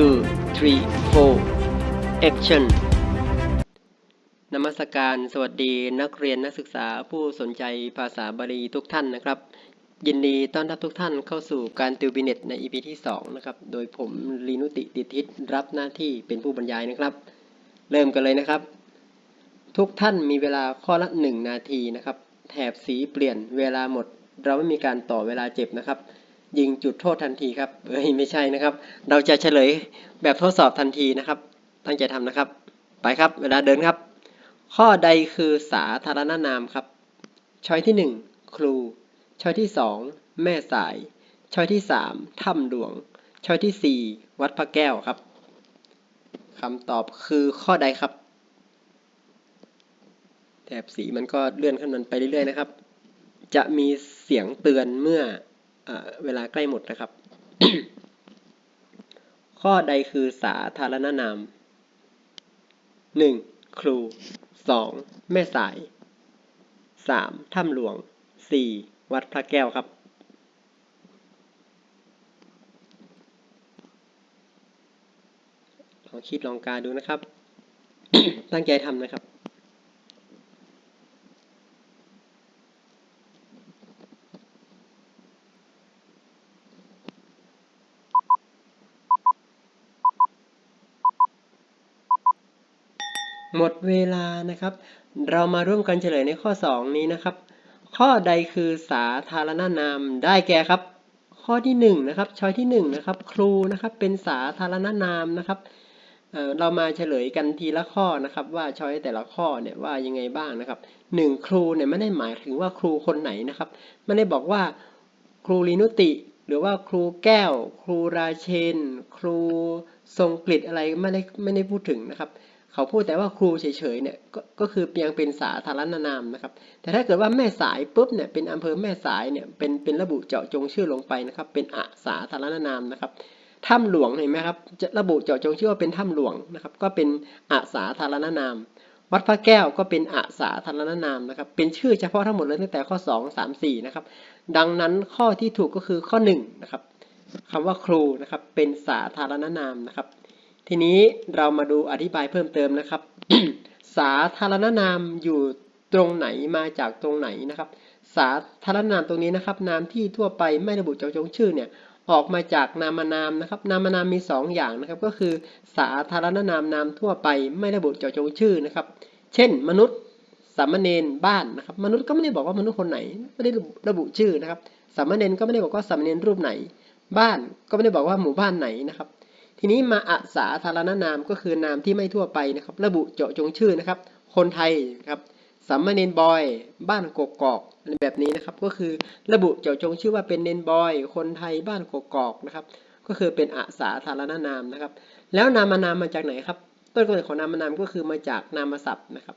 two three four action นมัสการสวัสดีนักเรียนนักศึกษาผู้สนใจภาษาบาลีทุกท่านนะครับ ยินดีต้อนรับทุกท่านเข้าสู่การติวบิเน็ตใน EP ที่ 2 นะครับ โดยผมลีนุติติทิศรับหน้าที่เป็นผู้บรรยายนะครับ เริ่มกันเลยนะครับ ทุกท่านมีเวลาข้อละ 1 นาทีนะครับ แถบสีเปลี่ยนเวลาหมด เราไม่มีการต่อเวลาเจ็บนะครับ ยิงจุดโทษทันทีครับเอ้ยไม่ใช่นะครับ เราจะเฉลยแบบทดสอบทันทีนะครับ ตั้งใจทำนะครับ ไปครับ เวลาเดินครับ ข้อใดคือสาธารณนามครับช้อยที่ 1 ครู ช้อยที่ 2 แม่สาย ช้อยที่ 3 ถ้ำหลวง ช้อยทีสี่4 วัดพระแก้วครับคำตอบคือข้อใดครับ แถบสีมันก็เลื่อนขึ้นมันไปเรื่อยๆนะครับ จะมีเสียงเตือนเมื่อ เวลาใกล้หมดนะครับ ข้อใดคือสาธารณนาม 1. ครู 2. แม่สาย 3. ถ้ำหลวง 4. วัดพระแก้วครับลองคิดลองการดูนะครับ ตั้งใจทำนะครับ หมดเวลานะครับ เรามาร่วมกันเฉลยในข้อ 2 นี้นะครับ ข้อใดคือสาธารณนามได้แก่ครับ ข้อที่1นะครับช้อยที่1นะครับครูนะครับเป็นสาธารณนามนะครับเรามาเฉลยกันทีละข้อนะครับว่าช้อยแต่ละข้อเนี่ยว่ายังไงบ้างนะครับหนึ่งครูเนี่ยไม่ได้หมายถึงว่าครูคนไหนนะครับไม่ได้บอกว่าครูลีนุติ หรือว่าครูแก้ว ครูราเชน ครูทรงกฤษอะไรไม่ได้ไม่ได้พูดถึงนะครับ เขาพูดแต่ว่าครูเฉยๆเนี่ยก็ก็คือเพียงเป็นสาธารณนามนะครับ แต่ถ้าเกิดว่าแม่สายปุ๊บเนี่ยเป็นอำเภอแม่สายเนี่ยเป็นเป็นระบุเจาะจงชื่อลงไปนะครับ เป็นอาสาธารณนามนะครับถ้ำหลวงเห็นไหมครับจะระบุเจาะจงชื่อว่าเป็นถ้ำหลวงนะครับ ก็เป็นอาสาธารณนาม วัดพระแก้วก็เป็นอาสาธารณนามนะครับ เป็นชื่อเฉพาะทั้งหมดเลยตั้งแต่ข้อ 2 3 4 นะครับ ดังนั้นข้อที่ถูกก็คือข้อ1นะครับคำว่าครูนะครับเป็นสาธารณนามนะครับ ทีนี้เรามาดูอธิบายเพิ่มเติมนะครับ สาธารณนามอยู่ตรงไหนมาจากตรงไหนนะครับ สาธารณนามตรงนี้นะครับ นามที่ทั่วไปไม่ระบุเจาะจงชื่อเนี่ยออกมาจากนามนามนะครับ นามนามมี 2 อย่างนะครับ ก็คือ สาธารณนามนามทั่วไปไม่ระบุเจาะจงชื่อนะครับ เช่น มนุษย์สามเณรบ้านนะครับ มนุษย์ก็ไม่ได้บอกว่ามนุษย์คนไหนไม่ได้ระบุชื่อนะครับสามเณรก็ไม่ได้บอกว่าสามเณรรูปไหน บ้านก็ไม่ได้บอกว่าหมู่บ้านไหนนะครับ ทีนี้มาอาสาธารณนามก็คือนามที่ไม่ทั่วไปนะครับ ระบุเจาะจงชื่อนะครับ คนไทยครับสัมเณรบอย บ้านกกอกอะไรแบบนี้นะครับ ก็คือระบุเจาะจงชื่อว่าเป็นเนนบอย คนไทยบ้านกกอกนะครับ ก็คือเป็นอาสาธารณนามนะครับ แล้วนามนามมาจากไหนครับ ต้นกำเนิดของนามนามก็คือมาจากนามศัพท์นะครับ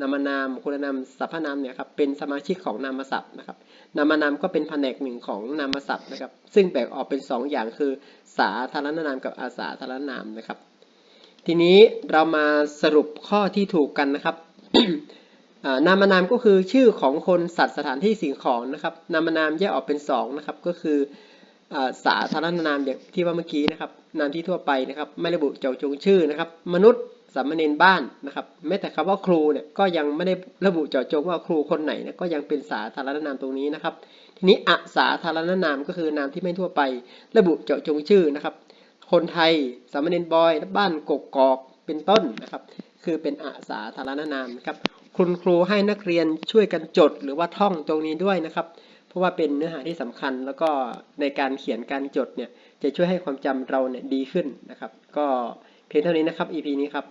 นามนามคุณนามสรรพนามเนี่ยครับเป็นสมาชิกของนามศัพท์นะครับนามนามก็เป็นแผนกหนึ่งของนามศัพท์นะครับ ซึ่งแบ่งออกเป็น 2 อย่างคือ สาธารณนามกับอาสาธารณนามนะครับ ทีนี้เรามาสรุปข้อที่ถูกกันนะครับนามนามก็คือชื่อของคนสัตว์สถานที่สิ่งของนะครับ นามนามแยกออกเป็น2นะครับก็คือสาธารณนามอย่างที่ว่าเมื่อกี้นะครับ นามที่ทั่วไปนะครับ ไม่ระบุเจาะจงชื่อนะครับ มนุษย์สามเณรบ้านนะครับ แม้แต่คำว่าครูเนี่ยก็ยังไม่ได้ระบุเจาะจงว่าครูคนไหนนี่ยก็ยังเป็นสาธารณนามตรงนี้นะครับ ทีนี้อาสาธารณนามก็คือนามที่ไม่ทั่วไป ระบุเจาะจงชื่อนะครับ คนไทยสามเณรบอยบ้านกกกอกเป็นต้นนะครับ คือเป็นอาสาธารณนามนะครับ คุณครูให้นักเรียนช่วยกันจดหรือว่าท่องตรงนี้ด้วยนะครับ ราะว่าเป็นเนื้อหาที่สำคัญ แล้วก็ในการเขียนการจดเนี่ยจะช่วยให้ความจำเราเนี่ยดีขึ้นนะครับ ก็เพียงเท่านี้นะครับ EP นี้ครับ